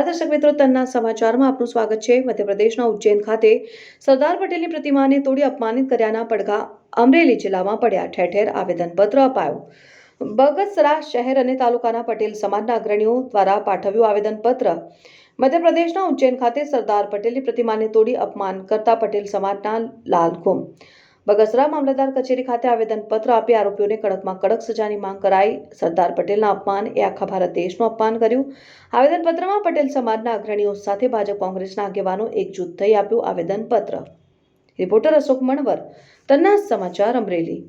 નમસ્કાર, દર્શક મિત્રો, તન્ના સમાચારમાં આપનું સ્વાગત છે. મધ્યપ્રદેશના ઉજ્જૈન ખાતે સરદાર પટેલની પ્રતિમાને તોડી અપમાનિત કર્યાના પડઘા અમરેલી જિલ્લામાં પડ્યા. ઠેર ઠેર આવેદનપત્ર અપાયું. બગસરા શહેર અને તાલુકાના પટેલ સમાજના અગ્રણીઓ દ્વારા પાઠવ્યું આવેદનપત્ર. મધ્યપ્રદેશના ઉજ્જૈન ખાતે સરદાર પટેલની પ્રતિમાને તોડી અપમાન કરતા પટેલ સમાજના લાલઘુમ બગસરા મામલતદાર કચેરી ખાતે આવેદનપત્ર આપી આરોપીઓને કડકમાં કડક સજાની માંગ કરાઈ. સરદાર પટેલના અપમાન એ આખા ભારત દેશનું અપમાન કર્યું. આવેદનપત્રમાં પટેલ સમાજના અગ્રણીઓ સાથે ભાજપ કોંગ્રેસના આગેવાનો એકજૂથ થઈ આપ્યું આવેદનપત્ર. રિપોર્ટર અશોક મણવર, તન્ના સમાચાર, અમરેલી.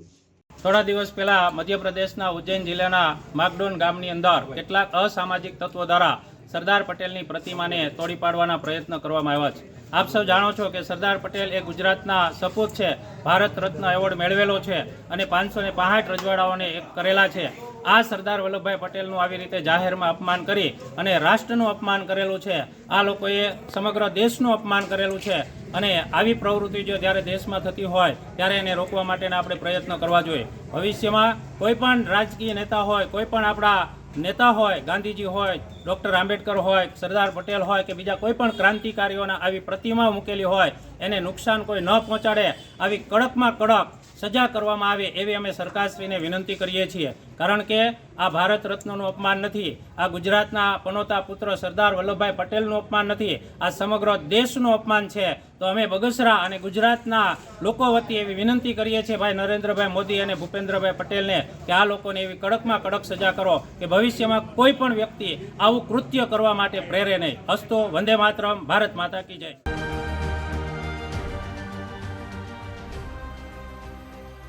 થોડા દિવસ પહેલા મધ્યપ્રદેશના ઉજ્જૈન જિલ્લાના માગડોન ગામની અંદર કેટલાક અસામાજિક તત્વો દ્વારા સરદાર પટેલની પ્રતિમાને તોડી પાડવાના પ્રયત્ન કરવામાં આવ્યા છે. આપ સૌ જાણો છો કે સરદાર પટેલ એ ગુજરાતના સપૂત છે, ભારત રત્ન એવોર્ડ મેળવેલો છે અને પાંચસો ને રજવાડાઓને એક કરેલા છે. આ સરદાર વલ્લભભાઈ પટેલનું આવી રીતે જાહેરમાં અપમાન કરી અને રાષ્ટ્રનું અપમાન કરેલું છે. આ લોકોએ સમગ્ર દેશનું અપમાન કરેલું છે અને આવી પ્રવૃત્તિ જો જ્યારે દેશમાં થતી હોય, ત્યારે એને રોકવા માટેના આપણે પ્રયત્ન કરવા જોઈએ. ભવિષ્યમાં કોઈ પણ રાજકીય નેતા હોય, કોઈ પણ આપણા નેતા હોય, ગાંધીજી હોય ડૉક્ટર આંબેડકર હોય, સરદાર પટેલ હોય કે બીજા કોઈ પણ ક્રાંતિકારીઓના આવી પ્રતિમા મૂકેલી હોય, એને નુકસાન કોઈ ન પહોંચાડે, આવી કડકમાં કડક સજા કરવામાં આવે એવી અમે સરકારશ્રીને વિનંતી કરીએ છીએ. કારણ કે આ ભારત રત્નનું અપમાન નથી, આ ગુજરાતના પનોતા પુત્ર સરદાર વલ્લભભાઈ પટેલનું અપમાન નથી, આ સમગ્ર દેશનું અપમાન છે. તો અમે બગસરા અને ગુજરાતના લોકો વતી એવી વિનંતી કરીએ છીએ, ભાઈ નરેન્દ્રભાઈ મોદી અને ભૂપેન્દ્રભાઈ પટેલને, કે આ લોકોને એવી કડકમાં કડક સજા કરો, કે ભવિષ્યમાં કોઈ પણ વ્યક્તિ આવું કૃત્ય કરવા માટે પ્રેરે નહીં હસ્તો વંદે માતરમ ભારત માતા કી જય.